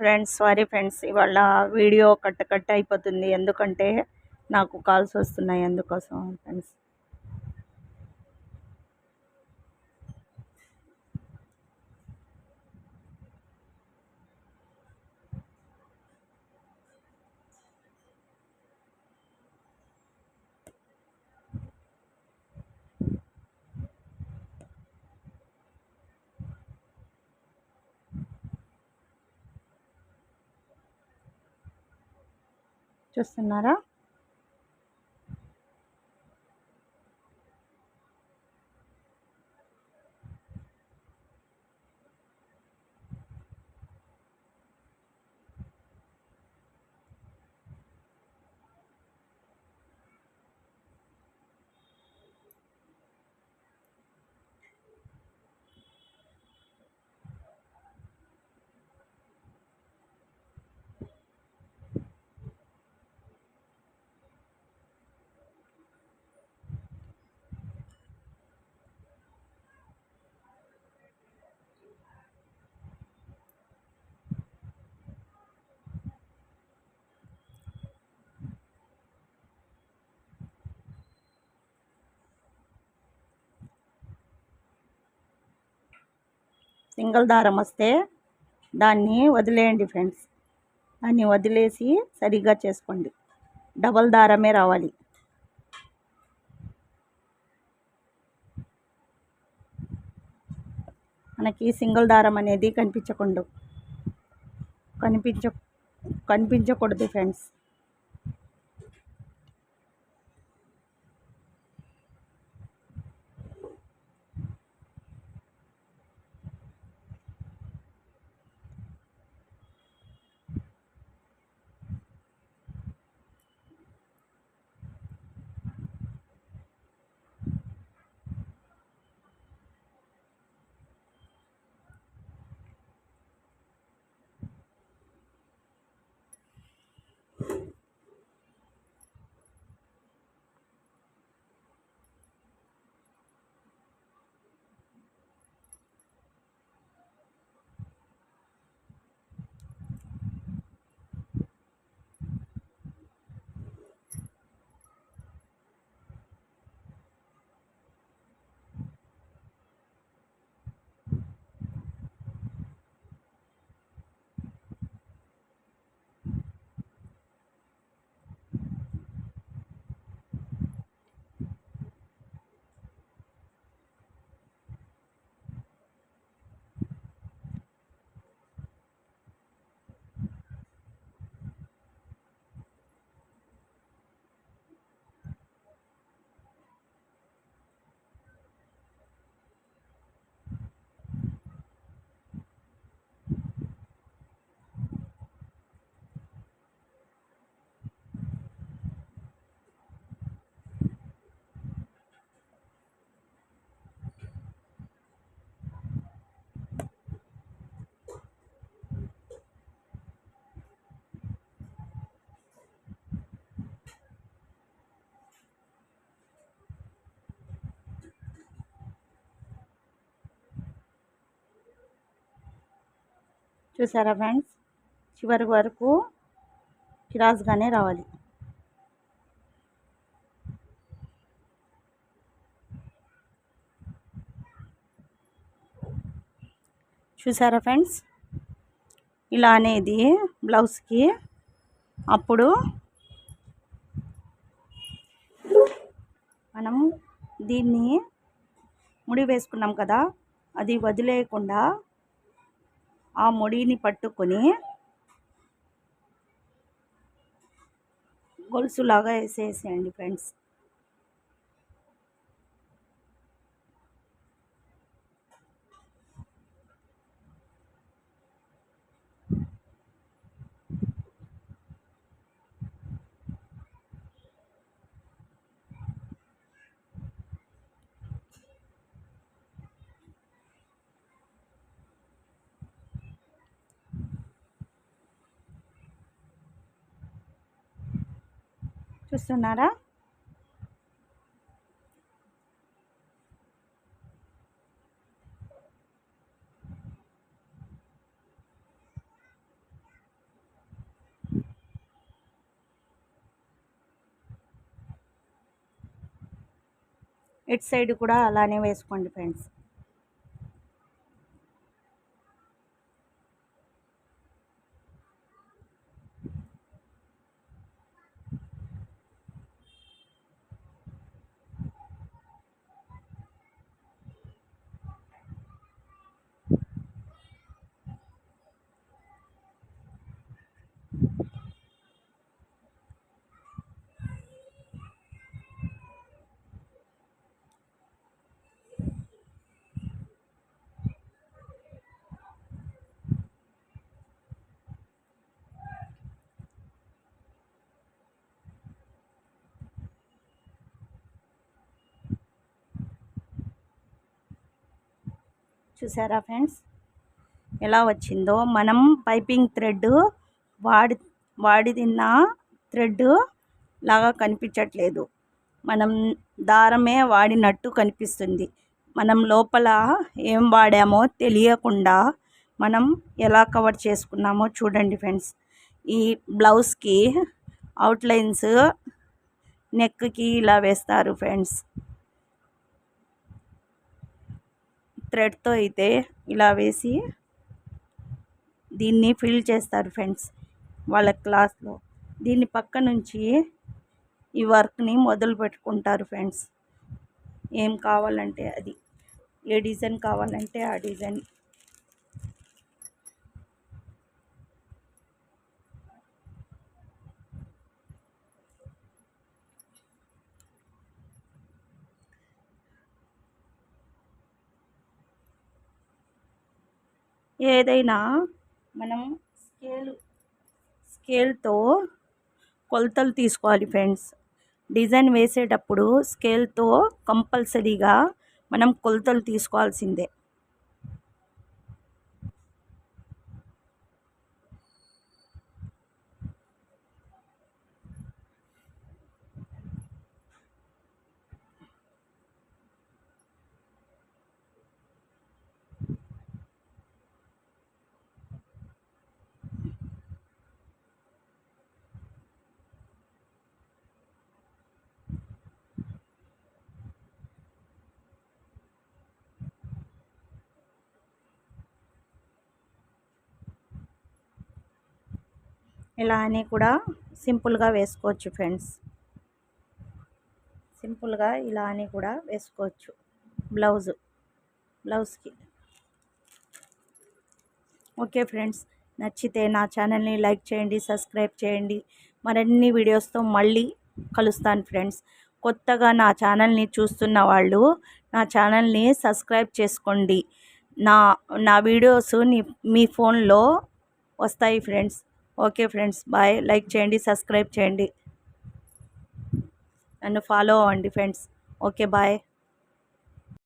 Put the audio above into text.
Friends sorry friends ఇవాళ video cut cut అయిపోతుంది. ఎందుకంటే నాకు కాల్స్ వస్తున్నాయి అందుకోసం ఫ్రెండ్స్. చూస్తున్నారా? సింగిల్ దారం వస్తే దాన్ని వదిలేయండి ఫ్రెండ్స్. దాన్ని వదిలేసి సరిగ్గా చేసుకోండి. డబల్ దారమే రావాలి. మనకి సింగిల్ దారం అనేది కనిపించకుండా కనిపించ కనిపించకూడదు ఫ్రెండ్స్. చూసారా ఫ్రెండ్స్? చివరి వరకు క్రాస్గానే రావాలి. చూసారా ఫ్రెండ్స్? ఇలా అనేది బ్లౌజ్కి అప్పుడు మనం దీన్ని ముడి వేసుకున్నాం కదా అది వదిలేయకుండా ఆ ముడిని పట్టుకొని గొలుసులాగా వేసేసేయండి ఫ్రెండ్స్ చూస్తున్నారా ఇటు సైడ్ కూడా అలానే వేసుకోండి ఫ్రెండ్స్. చూసారా ఫ్రెండ్స్? ఎలా వచ్చిందో? మనం పైపింగ్ థ్రెడ్ వాడి వాడి తిన్న థ్రెడ్ లాగా కనిపించట్లేదు. మనం దారమే వాడినట్టు కనిపిస్తుంది. మనం లోపల ఏం వాడామో తెలియకుండా మనం ఎలా కవర్ చేసుకున్నామో చూడండి ఫ్రెండ్స్. ఈ బ్లౌజ్కి అవుట్లైన్స్ నెక్కి ఇలా వేస్తారు ఫ్రెండ్స్. థ్రెడ్తో అయితే ఇలా వేసి దీన్ని ఫిల్ చేస్తారు ఫ్రెండ్స్ వాళ్ళ క్లాస్లో. దీన్ని పక్క నుంచి ఈ వర్క్ని మొదలు పెట్టుకుంటారు ఫ్రెండ్స్. ఏం కావాలంటే అది. ఏ డిజైన్ కావాలంటే ఆ డిజైన్. ఏదైనా మనం స్కేల్ స్కేల్తో కొలతలు తీసుకోవాలి ఫ్రెండ్స్. డిజైన్ వేసేటప్పుడు స్కేల్తో కంపల్సరీగా మనం కొలతలు తీసుకోవాల్సిందే. ఇలా అని కూడా సింపుల్గా వేసుకోవచ్చు ఫ్రెండ్స్. సింపుల్గా ఇలా అని కూడా వేసుకోవచ్చు బ్లౌజ్ బ్లౌజ్కి. ఓకే ఫ్రెండ్స్ నచ్చితే నా ఛానల్ని లైక్ చేయండి సబ్స్క్రైబ్ చేయండి. మరిన్ని వీడియోస్తో మళ్ళీ కలుస్తాను ఫ్రెండ్స్. కొత్తగా నా ఛానల్ని చూస్తున్న వాళ్ళు నా ఛానల్ని సబ్స్క్రైబ్ చేసుకోండి. నా నా వీడియోస్ మీ ఫోన్లో వస్తాయి friends. Okay friends bye. Like చేయండి సబ్స్క్రైబ్ చేయండి. నన్ను ఫాలో అవ్వండి ఫ్రెండ్స్. Okay bye.